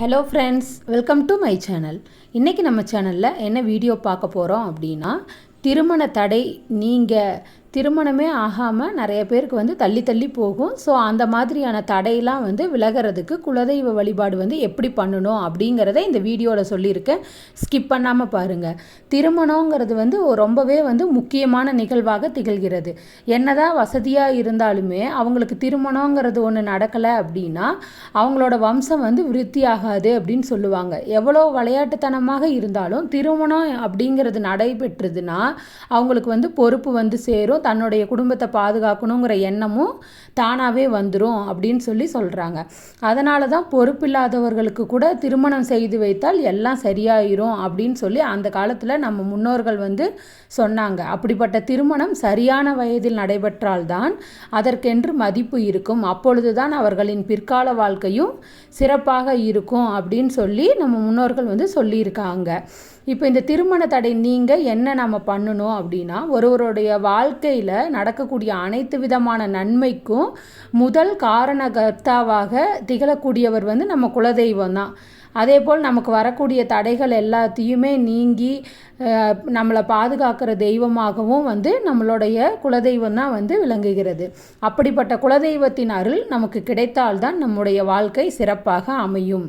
Hello friends welcome to my channel இன்றைக்கி நம்ம சேனலில் என்ன வீடியோ பார்க்க போகிறோம் அப்படின்னா திருமண தடை நீங்கள் திருமணமே ஆகாமல் நிறைய பேருக்கு வந்து தள்ளி தள்ளி போகும். ஸோ அந்த மாதிரியான தடையெல்லாம் வந்து விலகிறதுக்கு குலதெய்வ வழிபாடு வந்து எப்படி பண்ணணும் அப்படிங்கிறத இந்த வீடியோவில் சொல்லியிருக்கேன். ஸ்கிப் பண்ணாமல் பாருங்கள் திருமணங்கிறது வந்து ரொம்பவே வந்து முக்கியமான நிகழ்வாக திகழ்கிறது. என்னதான் வசதியாக இருந்தாலுமே அவங்களுக்கு திருமணங்கிறது ஒன்று நடக்கலை அப்படின்னா அவங்களோட வம்சம் வந்து விருத்தி ஆகாது அப்படின்னு சொல்லுவாங்க. எவ்வளோ விளையாட்டுத்தனமாக இருந்தாலும் திருமணம் அப்படிங்கிறது நடைபெற்றதுன்னா அவங்களுக்கு வந்து பொறுப்பு வந்து சேரும். தன்னுடைய குடும்பத்தை பாதுகாக்கணுங்கிற எண்ணமும் தானாகவே வந்துடும் அப்படின்னு சொல்லி சொல்கிறாங்க அதனால தான் பொறுப்பில்லாதவர்களுக்கு கூட திருமணம் செய்து வைத்தால் எல்லாம் சரியாயிரும் அப்படின்னு சொல்லி அந்த காலத்தில் நம்ம முன்னோர்கள் வந்து சொன்னாங்க. அப்படிப்பட்ட திருமணம் சரியான வயதில் நடைபெற்றால்தான் அதற்கென்று மதிப்பு இருக்கும். அப்பொழுது தான் அவர்களின் பிற்கால வாழ்க்கையும் சிறப்பாக இருக்கும் அப்படின்னு சொல்லி நம்ம முன்னோர்கள் வந்து சொல்லியிருக்காங்க. இப்போ இந்த திருமண தடை நீங்கள் என்ன நம்ம பண்ணணும் அப்படின்னா ஒருவருடைய வாழ்க்கை வாழ்க்கையில் நடக்கக்கூடிய அனைத்து விதமான நன்மைக்கும் முதல் காரணகர்த்தாவாக திகழக்கூடியவர் வந்து நம்ம குலதெய்வம் தான். அதே போல் நமக்கு வரக்கூடிய தடைகள் எல்லாத்தையுமே நீங்கி நம்மளை பாதுகாக்கிற தெய்வமாகவும் வந்து நம்மளுடைய குலதெய்வம் தான் வந்து விளங்குகிறது. அப்படிப்பட்ட குலதெய்வத்தின் அருள் நமக்கு கிடைத்தால்தான் நம்முடைய வாழ்க்கை சிறப்பாக அமையும்.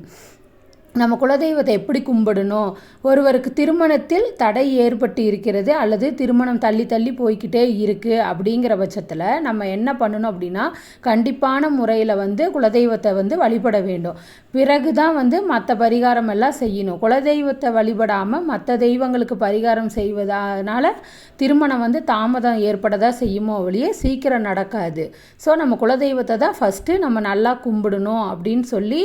நம்ம குலதெய்வத்தை எப்படி கும்பிடணும்? ஒருவருக்கு திருமணத்தில் தடை ஏற்பட்டு இருக்கிறது அல்லது திருமணம் தள்ளி தள்ளி போய்கிட்டே இருக்குது அப்படிங்கிற பட்சத்தில் நம்ம என்ன பண்ணணும் அப்படின்னா கண்டிப்பான முறையில் வந்து குலதெய்வத்தை வந்து வழிபட வேண்டும். பிறகு தான் வந்து மற்ற பரிகாரம் எல்லாம் செய்யணும். குலதெய்வத்தை வழிபடாமல் மற்ற தெய்வங்களுக்கு பரிகாரம் செய்வதனால திருமணம் வந்து தாமதம் ஏற்படதான் செய்யுமோ ஒழிய சீக்கிரம் நடக்காது. ஸோ நம்ம குலதெய்வத்தை தான் ஃபஸ்ட்டு நம்ம நல்லா கும்பிடணும் அப்படின்னு சொல்லி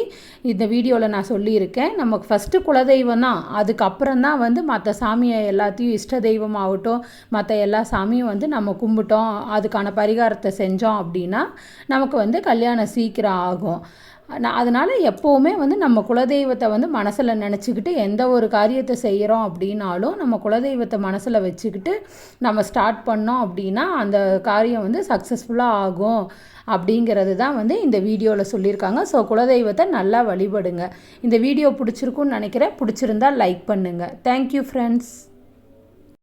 இந்த வீடியோவில் நான் சொல்லியிருக்கேன். சொல்லியிருக்கேன் நமக்கு ஃபஸ்ட்டு குலதெய்வம் தான் அதுக்கப்புறம் தான் வந்து மற்ற சாமியை எல்லாத்தையும் இஷ்ட தெய்வம் ஆகட்டும் மற்ற எல்லா சாமியும் வந்து நம்ம கும்பிட்டோம் அதுக்கான பரிகாரத்தை செஞ்சோம் அப்படின்னா நமக்கு வந்து கல்யாணம் சீக்கிரம் ஆகும். நான் அதனால் எப்போவுமே வந்து நம்ம குலதெய்வத்தை வந்து மனசில் நினச்சிக்கிட்டு எந்த ஒரு காரியத்தை செய்கிறோம் அப்படின்னாலும் நம்ம குலதெய்வத்தை மனசில் வச்சுக்கிட்டு நம்ம ஸ்டார்ட் பண்ணோம் அப்படின்னா அந்த காரியம் வந்து சக்ஸஸ்ஃபுல்லாக ஆகும். அப்படிங்கிறது தான் வந்து இந்த வீடியோவில் சொல்லியிருக்காங்க. ஸோ குலதெய்வத்தை நல்லா வழிபடுங்க. இந்த வீடியோ பிடிச்சிருக்குன்னு நினைக்கிறேன். பிடிச்சிருந்தா லைக் பண்ணுங்கள் தேங்க்யூ ஃப்ரெண்ட்ஸ்